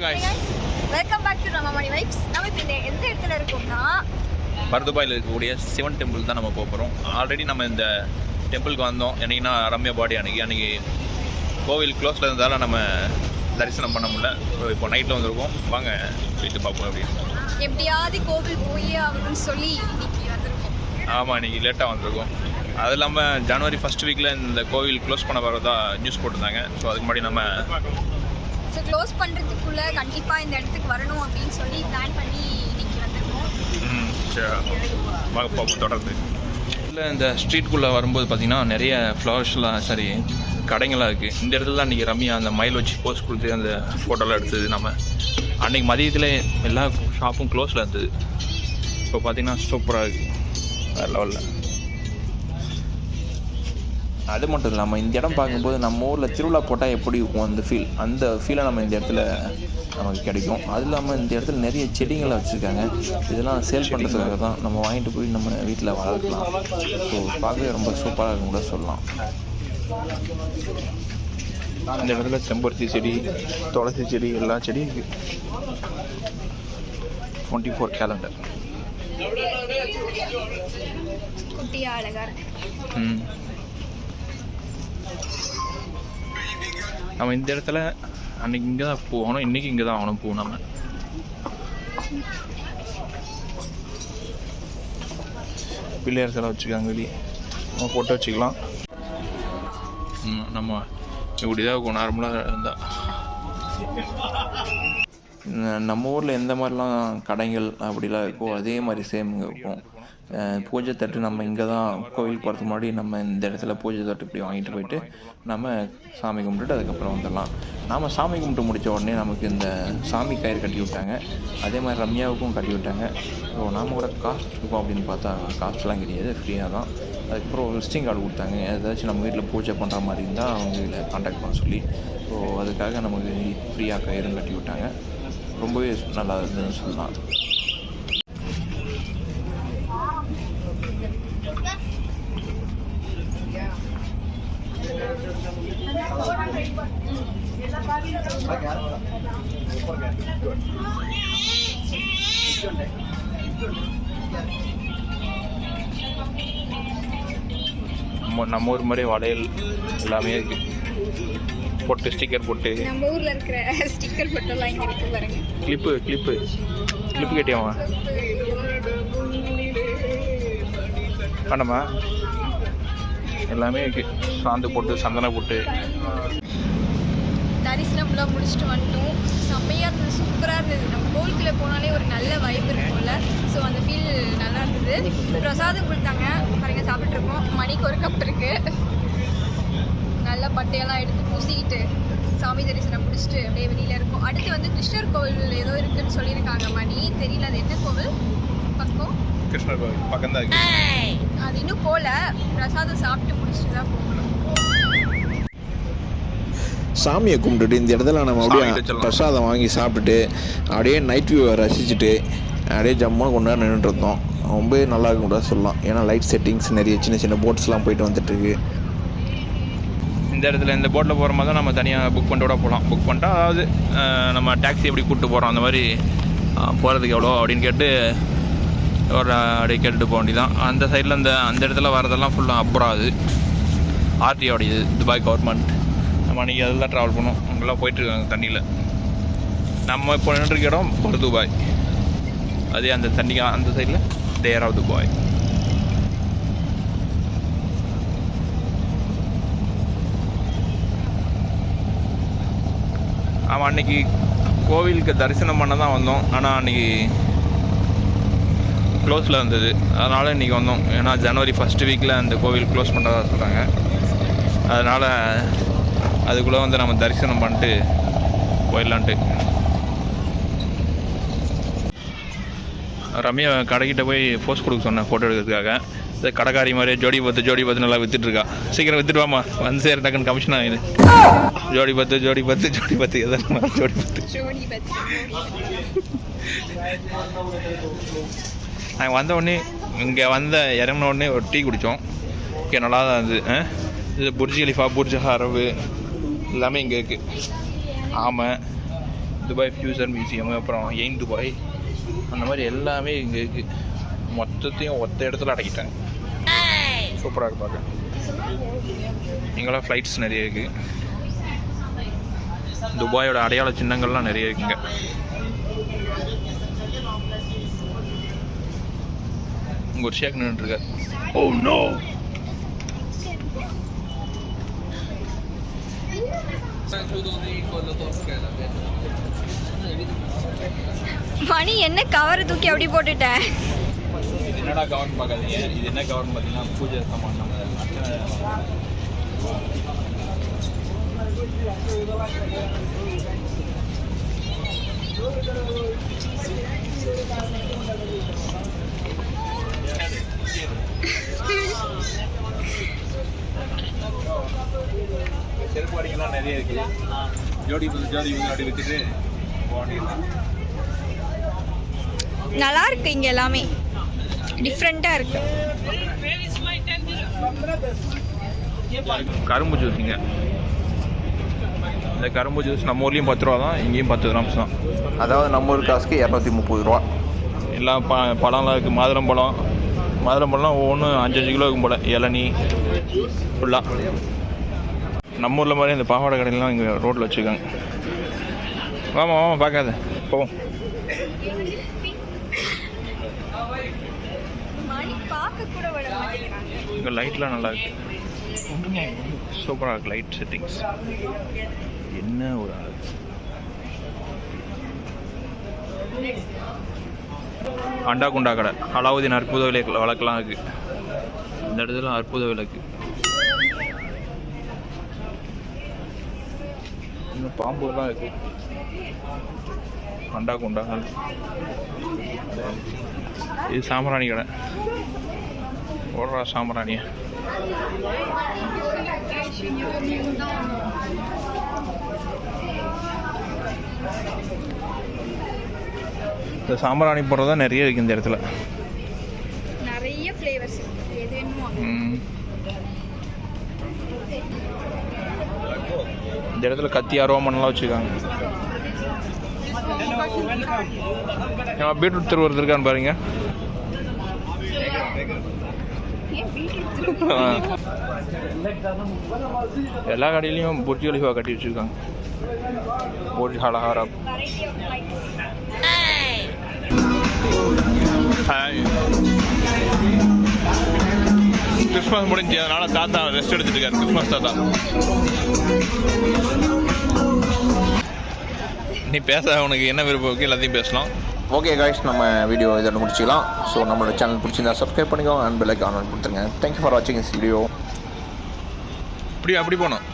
Welcome back to நம்ம மணி vibes நம்ம இப்போ இந்த எந்த இடத்துல இருக்கோம்னா பர்துபாயில் இருக்கக்கூடிய சிவன் டெம்பிள் தான் நம்ம போக போகிறோம் ஆல்ரெடி நம்ம இந்த டெம்பிளுக்கு வந்தோம். என்னைக்குன்னா ரம்யா பாடி அன்னைக்கு. அன்னைக்கு கோவில் க்ளோஸில் இருந்தாலும் நம்ம தரிசனம் பண்ண முடியல. இப்போ நைட்டில் வந்திருக்கோம். வாங்க போயிட்டு பார்ப்போம் அப்படின்னு எப்படியாவது கோவில் போயே ஆகணும்னு சொல்லி இன்னைக்கு வந்திருக்கோம். ஆமாம் இன்னைக்கு லேட்டாக வந்திருக்கோம். அது இல்லாமல் ஜனவரி ஃபஸ்ட் வீக்கில் இந்த கோவில் க்ளோஸ் பண்ண வரதா நியூஸ் போட்டிருந்தாங்க. ஸோ அதுக்கு முன்னாடி நம்ம ஸோ க்ளோஸ் பண்ணுறதுக்குள்ளே கண்டிப்பாக இந்த இடத்துக்கு வரணும் அப்படின்னு சொல்லி பிளான் பண்ணி இன்னைக்கு வந்திருக்கோம். தொடர்ந்து. இல்லை இந்த ஸ்ட்ரீட்குள்ளே வரும்போது பார்த்தீங்கன்னா நிறைய ஃப்ளவர்ஸ்லாம் சரி கடைங்களாக இருக்குது இந்த இடத்துல தான் இன்றைக்கி ரம்யா அந்த மயில் வச்சு போஸ்ட் கொடுத்து அந்த ஃபோட்டோலாம் எடுத்தது நம்ம. அன்றைக்கி மதியத்தில் எல்லா ஷாப்பும் க்ளோஸில் இருந்தது. இப்போ பார்த்தீங்கன்னா சூப்பராக இருக்குது வேறு லெவலில் அது மட்டும் இல்லாமல் இந்த இடம் பார்க்கும்போது நம்ம ஊரில் திருவிழா போட்டால் எப்படி இருக்கும் அந்த ஃபீல் அந்த ஃபீலை நம்ம இந்த இடத்துல நமக்கு கிடைக்கும். அது இல்லாமல் இந்த இடத்துல நிறைய செடிங்களை வச்சுருக்காங்க. இதெல்லாம் சேல் பண்ணுறதுக்காக தான் நம்ம வாங்கிட்டு போய் நம்ம வீட்டில் வளர்க்கலாம். ஸோ பார்க்கவே ரொம்ப சூப்பராக இருக்கும் கூட சொல்லலாம். இந்த இடத்துல செம்பருத்தி செடி துளசி செடி எல்லா செடியும் இருக்குது டுவெண்ட்டி ஃபோர் கேலண்டர் குட்டியாக அழகாக ம். நம்ம இந்த இடத்துல அன்னைக்கு இங்கே தான் போகணும் இன்னைக்கு இங்கே தான் ஆகணும் போகணும் நம்ம. பிள்ளையார் சிலை வச்சுருக்காங்க வெளியே. நம்ம போட்டு வச்சுக்கலாம். நம்ம இப்படி தான் இருக்கும் நார்மலாக இருந்தால் நம்ம ஊரில் எந்த மாதிரிலாம் கடைகள் அப்படிலாம் இருக்கோ அதே மாதிரி சேம் இங்கே இருக்கும். பூஜை தட்டு நம்ம இங்கே தான் கோவில் போகிறதுக்கு முன்னாடி நம்ம இந்த இடத்துல பூஜை தட்டு இப்படி வாங்கிட்டு போயிட்டு நம்ம சாமி கும்பிட்டுட்டு அதுக்கப்புறம் வந்துடலாம். நாம் சாமி கும்பிட்டு முடித்த உடனே நமக்கு இந்த சாமி கயிறு கட்டி விட்டாங்க. அதே மாதிரி ரம்யாவுக்கும் கட்டி விட்டாங்க. ஸோ நாம் கூட காஸ்ட் இருக்கும் அப்படின்னு பார்த்தா காஸ்ட்லாம் கிடையாது ஃப்ரீயாக தான். அதுக்கப்புறம் விசிட்டிங் கார்டு கொடுத்தாங்க. ஏதாச்சும் நம்ம வீட்டில் பூஜை பண்ணுற மாதிரி இருந்தால் அவங்க இதில் காண்டாக்ட் பண்ண சொல்லி ஸோ அதுக்காக நமக்கு ஃப்ரீயாக கயிறும் கட்டி விட்டாங்க. ரொம்பவே நல்லா இருந்ததுன்னு சொல்லலாம். நம்ம நம்ம ஊர் மாதிரி வளையல் எல்லாமே இருக்கு. போட்டு ஸ்டிக்கர் போட்டு. நம்ம ஊரில் இருக்கிற ஸ்டிக்கர் பட்டெல்லாம் இங்கே இருக்கு பாருங்க. கிளிப்பு கிளிப்பு கிளிப்பு கேட்டியாமா வேண்டாமா? எல்லாமே இருக்கு. சாந்து போட்டு சந்தனம் போட்டு. தரிசனம்லாம் முடிச்சுட்டு வந்துட்டோம். செம்மையாக இருந்தது சூப்பராக இருந்தது. நம்ம கோவிலுக்குள்ளே போனாலே ஒரு நல்ல வைப் இருக்கும்ல. ஸோ அந்த ஃபீல் நல்லா இருந்தது. பிரசாதம் கொடுத்தாங்க. பாருங்க சாப்பிட்ருக்கோம் மணிக்கு ஒரு கப் இருக்கு. நல்ல பட்டையெல்லாம் எடுத்து பூசிக்கிட்டு சாமி தரிசனம் முடிச்சுட்டு அப்படியே வெளியில் இருக்கும். அடுத்து வந்து கிருஷ்ணர் கோவில் ஏதோ இருக்குன்னு சொல்லியிருக்காங்க மணி. தெரியல அது என்ன கோவில்? பக்கம்? கிருஷ்ணர் கோவில் பக்கம் தான் அது இன்னும் போகல பிரசாதம் சாப்பிட்டு முடிச்சுட்டு தான் போகணும். சாமியை கும்பிட்டுட்டு இந்த இடத்துல நம்ம அப்படியே. பிரசாதம் வாங்கி சாப்பிட்டுட்டு அப்படியே நைட் வியூவை ரசிச்சுட்டு அப்படியே ஜம்முன்னு கொண்டு நின்றுட்டு இருந்தோம். ரொம்பவே நல்லா இருக்கும் கூட சொல்லலாம். ஏன்னா லைட் செட்டிங்ஸ் நிறைய சின்ன சின்ன போட்ஸ்லாம் போயிட்டு வந்துட்டு இருக்கு. இந்த இடத்துல இந்த போட்டில் போகிற மாதிரி தான் நம்ம தனியாக புக் பண்ணிட்டு கூட போகலாம் புக் பண்ணிட்டா அதாவது நம்ம டாக்ஸி எப்படி கூப்பிட்டு போகிறோம் அந்த மாதிரி போகிறதுக்கு எவ்வளோ அப்படின்னு கேட்டு ஒரு அப்படியே கேட்டுட்டு போக வேண்டியதான் அந்த சைடில் அந்த அந்த இடத்துல வரதெல்லாம் ஃபுல்லாக அப்புறம் அது ஆர்டிஓடையது துபாய் கவர்மெண்ட் நம்ம அன்றைக்கி அதில் தான் ட்ராவல் பண்ணோம். அங்கெல்லாம் போயிட்டுருக்காங்க தண்ணியில். நம்ம இப்போ நின்றுருக்க இடம் ஒரு துபாய் அதே அந்த தண்ணி அந்த சைடில் தேர் ஆஃப் துபாய் நம்ம அன்னைக்கு கோவிலுக்கு தரிசனம் பண்ண தான் வந்தோம். ஆனால் அன்னைக்கு க்ளோஸில் இருந்தது. அதனால் இன்றைக்கி வந்தோம். ஏன்னா ஜனவரி ஃபஸ்ட்டு வீக்கில் அந்த கோவில் க்ளோஸ் பண்ணுறதா சொல்கிறாங்க அதனால் அதுக்குள்ளே வந்து நம்ம தரிசனம் பண்ணிட்டு போயிடலான்ட்டு. ரம்யா கடைக்கிட்ட போய் போஸ்ட் கொடுக்க சொன்னேன் ஃபோட்டோ எடுக்கிறதுக்காக. இந்த கடைக்காரி மாதிரி ஜோடி பத்து ஜோடி பத்து நல்லா வித்துட்ருக்கா சீக்கிரம் வித்துட்டு வாமா வந்து சேர டக்குன்னு கமிஷன் ஆகுது. ஜோடி பத்து ஜோடி பத்து ஜோடி பத்து எதாவது ஜோடி பத்து நாங்கள் வந்த உடனே இங்கே வந்த இறங்கின உடனே ஒரு டீ குடித்தோம் ஓகே நல்லா தான் இருந்தது? இது புர்ஜ் கலிஃபா புர்ஜ் ஹரவு எல்லாமே இங்கே இருக்குது ஆமை துபாய் ஃபியூசர் மியூசியம் அப்புறம் எயின் துபாய் அந்த மாதிரி எல்லாமே இங்கே இருக்குது மொத்தத்தையும் ஒத்த இடத்துல அடக்கிட்டாங்க. சூப்பராக இருக்கு பார்க்க இங்கெல்லாம் ஃப்ளைட்ஸ் நிறைய இருக்குது துபாயோட அடையாள சின்னங்கள்லாம் நிறைய இருக்குங்க இங்கே. ஒரு ஷேக் நின்றுருக்கார் ஓ நோ மணி என்ன கவரை தூக்கி அப்படி போட்டுட்டேன். என்னடா கவர்ன் பார்க்காதீங்க? இது என்ன கவர்ன் பார்த்தீங்கன்னா பூஜை சாமான் நம்ம செருப்பு அடிக்கலாம் நிறைய இருக்கு. ஜோடி புது ஜோடி புது அப்படி வித்துட்டு போக நல்லா இருக்கு இங்க எல்லாமே. டிஃப்ரெண்ட்டாக இருக்கு. கரும்பு ஜூஸுங்க இந்த கரும்பு ஜூஸ் நம்ம ஊர்லேயும் பத்து ரூபா தான் இங்கேயும் பத்து கிராம்ஸ் தான். அதாவது நம்ம ஊர் காசுக்கு இரநூத்தி முப்பது ரூபா. எல்லாம் ப பழம்லாம் இருக்குது மாதுளம்பழம் மாதுளம்பழம்லாம் ஒவ்வொன்றும் அஞ்சு அஞ்சு கிலோ இருக்கும் போல். இளநீ ஃபுல்லாக நம்ம ஊரில் மாதிரி இந்த பாவாடை கடையிலாம் இங்கே ரோட்டில் வச்சுருக்காங்க. வாமா வாமா பார்க்காத. போவோம். மணி பார்க்க கூட விட மாட்டேங்கிறாங்க. இங்கே லைட்லாம் நல்லா இருக்கு. சூப்பராக இருக்கு லைட் செட்டிங்ஸ் என்ன ஒரு அழகு அண்டா குண்டா கடை. அலாவுதீன் அற்புத விளக்கு வழக்கெல்லாம் இருக்கு. இந்த இடத்துல அற்புத விளக்கு இன்னும் பாம்புலாம் இருக்கு. அண்டா குண்டா இது சாம்பிராணி கடை. ஓடுறா சாம்பிராணியா. இந்த சாம்பிராணி போடுறது தான் நிறைய இருக்குது இந்த இடத்துல. நிறைய ஃப்ளேவர்ஸ். இந்த இடத்துல கத்தி அரோமன்லாம் வச்சுருக்காங்க. பீட்ரூட் தெரு ஒருத்தர் இருக்கான்னு பாருங்க எல்லா கடையிலையும் புர்ஜி அலிஃபா கட்டி வச்சுருக்காங்க. புர்ஜ் ஹலஹாரா ஹாய் கிறிஸ்மஸ் முடிஞ்சு அதனால தாத்தா ரெஸ்ட் எடுத்துட்டு இருக்காரு கிறிஸ்மஸ் தாத்தா. நீ பேச உனக்கு என்ன விருப்பம் இருக்கு எல்லாத்தையும் பேசலாம். ஓகே காய்ஸ் நம்ம வீடியோ இதோட முடிச்சிக்கலாம். ஸோ நம்மளோட சேனல் பிடிச்சிருந்தா சப்ஸ்கிரைப் பண்ணிக்கோங்க அண்ட் பெல்லைக்கு ஆன் கொடுத்துருங்க. தேங்க்யூ ஃபார் வாட்சிங் இஸ் வீடியோ இப்படி அப்படி போனோம்